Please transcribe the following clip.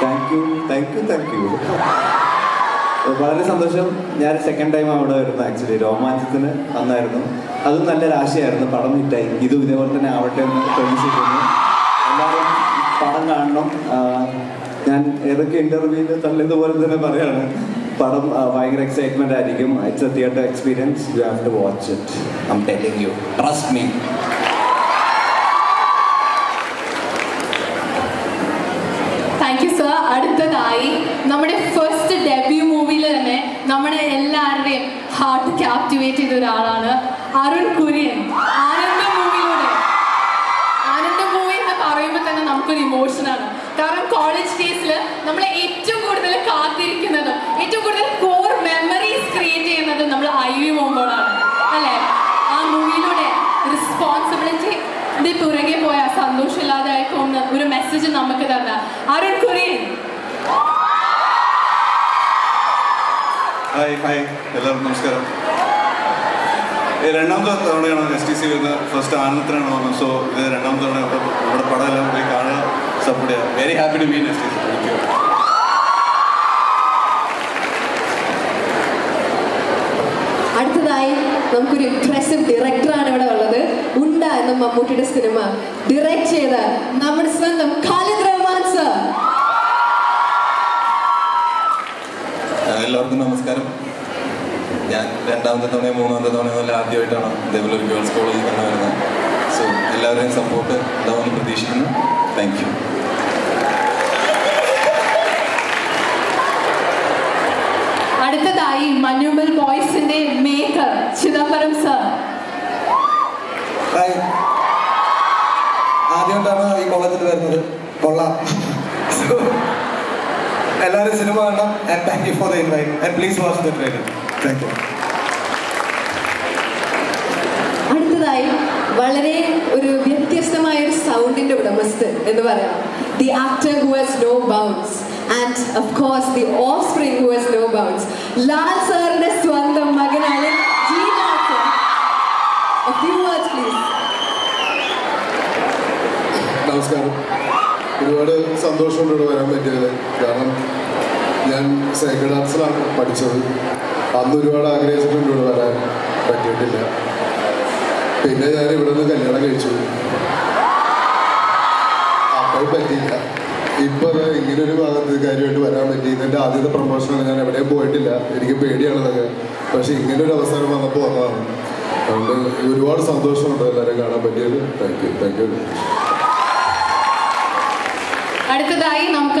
Thank you thank you thank you വളരെ സന്തോഷം. ഞാൻ സെക്കൻഡ് ടൈം അവിടെ വരുന്നു ആക്ച്വലി രോമാഞ്ചത്തിന് വന്നായിരുന്നു. അതും നല്ലൊരു ആശയമായിരുന്നു പടം ഹിറ്റായി ഇതും ഇതേപോലെ തന്നെ ആവട്ടെ എന്ന് പ്രതീക്ഷിക്കുന്നു. എല്ലാവരും പടം കാണണം. ഞാൻ ഏതൊക്കെ ഇന്റർവ്യൂവിൽ തള്ളിയതുപോലെ തന്നെ പറയാണ്. പടം ഭയങ്കര എക്സൈറ്റ്മെന്റ് ആയിരിക്കും. It's a theatre experience you have to watch it I'm telling you trust me thank you sir അടുത്തതായി നമ്മുടെ ഫസ്റ്റ് ഡെബ്യൂ മൂവിയിൽ തന്നെ നമ്മുടെ എല്ലാവരുടെയും ഹാർട്ട് ക്യാപ്റ്റിവേറ്റ് ചെയ്ത ഒരാളാണ് അരുൺ കുര്യൻ. ആനന്ദ മൂവിയിലൂടെ. ആനന്ദ മൂവി എന്ന് പറയുമ്പോൾ തന്നെ നമുക്കൊരു ഇമോഷനാണ് കാരണം കോളേജ് ഡേയ്സിൽ നമ്മൾ ഏറ്റവും കൂടുതൽ കാത്തിരിക്കുന്നത് ഏറ്റവും കൂടുതൽ കോർ മെമ്മറീസ് ക്രിയേറ്റ് ചെയ്യുന്നത് നമ്മൾ ഐ വി മോമ്പോളാണ് അല്ലേ? ആ മൂവിയിലൂടെ റെസ്പോൺസിബിലിറ്റി പുറകെ പോയാൽ സന്തോഷമില്ലാതെ ആയിക്കോന്ന് ഒരു മെസ്സേജ് നമുക്ക് തന്ന. അരുൺ കുര്യൻ. Hi hi. എല്ലാവർക്കും നമസ്കാരം. രണ്ടാമത്തെ തവണയാണ് എസ് ടി സി വരുന്നത്. ഫസ്റ്റ് ആനന്ദത്തിനാണ് വന്നത്. സോ ഇത് രണ്ടാമത്തെ തവണ ഇവിടെ പടം എല്ലാം പോയി കാണുക സപ്പോർട്ട് ചെയ്യാം very happy to mean S T C thank you അടുത്തതായി നമുക്കൊരു ഇംപ്രസീവ് ഡയറക്ടറാണ് ഇവിടെ ഉള്ളത്. ഉണ്ട എന്ന മമ്മൂട്ടിയുടെ സിനിമ ഡയറക്ട് ചെയ്ത നമ്മുടെ സ്വന്തം ഖാലിദ് റഹ്മാൻ സർ എല്ലാവർക്കും നമസ്കാരം. ഞാൻ രണ്ടാമത്തെ തവണയും മൂന്നാമത്തെ തവണയും അല്ല ആദ്യമായിട്ടാണ് ഇതേപോലെ ഒരു ഗേൾസ് കോളേജിൽ തന്നെ വരുന്നത് സോ എല്ലാവരുടെയും സപ്പോർട്ട് ഉണ്ടാവുമെന്ന് പ്രതീക്ഷിക്കുന്നു. താങ്ക് യു അടുത്തതായി മഞ്ഞുമ്പൽ ബോയ്സിന്റെ മേക്കർ ചിദംബരം സർ ഹായ് ആദ്യമായിട്ടാണ് ഈ കോളേജിൽ വരുന്നത് കൊള്ളാം So, എല്ലാവരും സിനിമ കാണണം and thank you for the invite and please watch the trailer thank you അടുത്തതായി വളരെ ഒരു വ്യത്യസ്തമായ ഒരു സൗണ്ടിന്റെ ഉടമസ്ഥൻ എന്ന് പറയാം. The actor who has no bounds and of course the offspring who has no bounds Lal സാറിന്റെ സ്വന്തം മകനായ G Lal sir A few words, please. നമസ്കാരം. ഒരുപാട് സന്തോഷമുണ്ട് ഇവിടെ വരാൻ പറ്റിയത് കാരണം ഞാൻ സൈക്കിൾ ഡാൻസിലാണ് പഠിച്ചത്. അന്ന് ഒരുപാട് ആഗ്രഹിച്ചിട്ടുണ്ട് ഇവിടെ വരാൻ പറ്റിയിട്ടില്ല. പിന്നെ ഞാൻ ഇവിടെ നിന്ന് കല്യാണം കഴിച്ചു. അപ്പോൾ പറ്റിയില്ല. ഇപ്പൊ ഇങ്ങനെ ഒരു ഭാഗത്ത് കാര്യമായിട്ട് വരാൻ പറ്റി. ഇതിന്റെ ആദ്യത്തെ പ്രൊമോഷനാണ് ഞാൻ എവിടെയും പോയിട്ടില്ല. എനിക്ക് പേടിയാണ് ഇതൊക്കെ പക്ഷെ ഇങ്ങനെ ഒരു അവസരം വന്നപ്പോൾ വന്നതാണ്. അതുകൊണ്ട് ഒരുപാട് സന്തോഷമുണ്ട് എല്ലാവരെയും കാണാൻ പറ്റിയത്. താങ്ക് യു താങ്ക് യു അടുത്തതായി നമുക്ക്